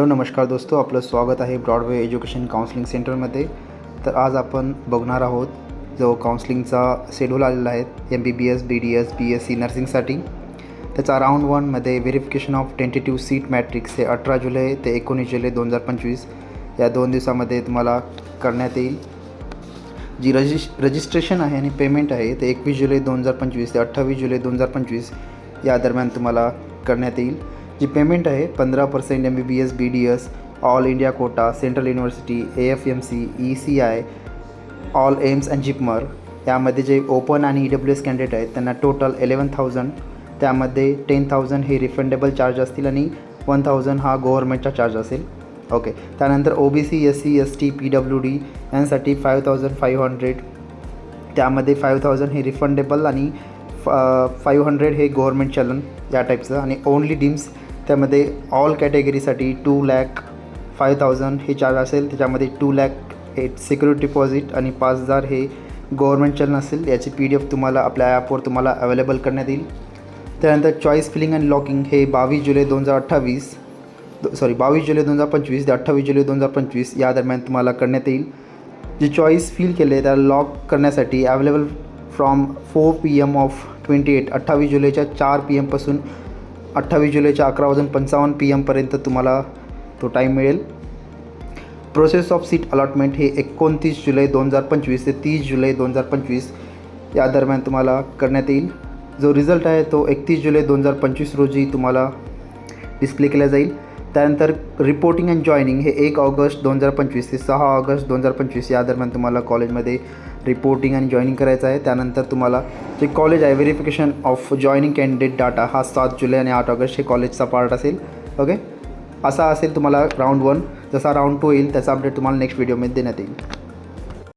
Hello नमस्कार दोस्तो आपलं स्वागत आहे ब्रॉडवे एज्युकेशन काउन्सिलिंग सेंटरमध्ये. तर आज आपण बघणार आहोत जो काउन्सिलिंगचा शेड्यूल आलेला आहे M B B S B D S B S C नर्सिंगसाठी. त्याचा राऊंड वनमध्ये verification of tentative seat matrix हे अठरा जुलै ते एकोणीस जुलै दोन हजार पंचवीस या दोन दिवसामध्ये तुम्हाला करण्यात येईल. जी रजिश रजिस्ट्रेशन आहे आणि पेमेंट आहे ते एकवीस जुलै दोन हजार पंचवीस ते अठ्ठावीस जुलै दोन हजार पंचवीस या दरम्यान तुम्हाला करण्यात येईल. जी पेमेंट आहे पंधरा percent M B B S B D S all India quota central university A F M C E C I all AIIMS and JIPMER यामध्ये जे ओपन आणि ई डब्ल्यू एस कॅन्डिडेट आहेत त्यांना टोटल एलेवन थाउजंड त्यामध्ये ten thousand हे refundable charge असतील आणि one thousand हा गव्हर्मेंटचा चार्ज असेल. ओके त्यानंतर O B C S C S T P W D यांसाठी फाईव्ह थाउजंड फाईव्ह हंड्रेड त्यामध्ये फाईव्ह थाउजंड हे रिफंडेबल आणि फाईव्ह हंड्रेड हे गव्हर्मेंट चलन या टाईपचं आणि ओनली डीम्स त्यामध्ये ऑल कॅटेगरीसाठी टू लॅक फाईव्ह थाउजंड हे चार्ज असेल. त्याच्यामध्ये टू लॅक हे सिक्युरिटी डिपॉझिट आणि पाच हजार हे गव्हर्मेंट चलन असेल. याची पी डी एफ तुम्हाला आपल्या ॲपवर तुम्हाला अवेलेबल करण्यात येईल. त्यानंतर चॉईस फिलिंग अँड लॉकिंग हे बावीस जुलै दोन हजार अठ्ठावीस सॉरी बावीस जुलै दोन हजार पंचवीस ते अठ्ठावीस जुलै दोन हजार पंचवीस या दरम्यान तुम्हाला करण्यात येईल. जे चॉईस फील केले त्याला लॉक करण्यासाठी available from four P M of twenty eight अठ्ठावीस जुलैच्या चार पी एमपासून अठ्ठावीस जुलैच्या अकरा वाजून पंचावन्न पी एमपर्यंत तुम्हाला तो टाईम मिळेल. प्रोसेस ऑफ सीट अलॉटमेंट हे एकोणतीस जुलै दोन हजार पंचवीस ते तीस जुलै दोन हजार पंचवीस या दरम्यान तुम्हाला करण्यात येईल. जो रिझल्ट आहे तो एकतीस जुलै दोन हजार पंचवीस रोजी तुम्हाला डिस्प्ले केला जाईल. त्यानंतर रिपोर्टिंग अँड जॉईनिंग हे एक ऑगस्ट दोन हजार पंचवीस ते सहा ऑगस्ट दोन हजार पंचवीस या दरम्यान तुम्हाला कॉलेजमध्ये रिपोर्टिंग आणि जॉईनिंग करायचं आहे. त्यानंतर तुम्हाला जे कॉलेज आहे verification of joining candidate data हा सात जुलै आणि आठ ऑगस्ट हे कॉलेजचा पार्ट असेल. ओके असा असेल तुम्हाला राऊंड वन जसा राऊंड टू येईल त्याचा अपडेट तुम्हाला नेक्स्ट व्हिडिओमध्ये देण्यात येईल.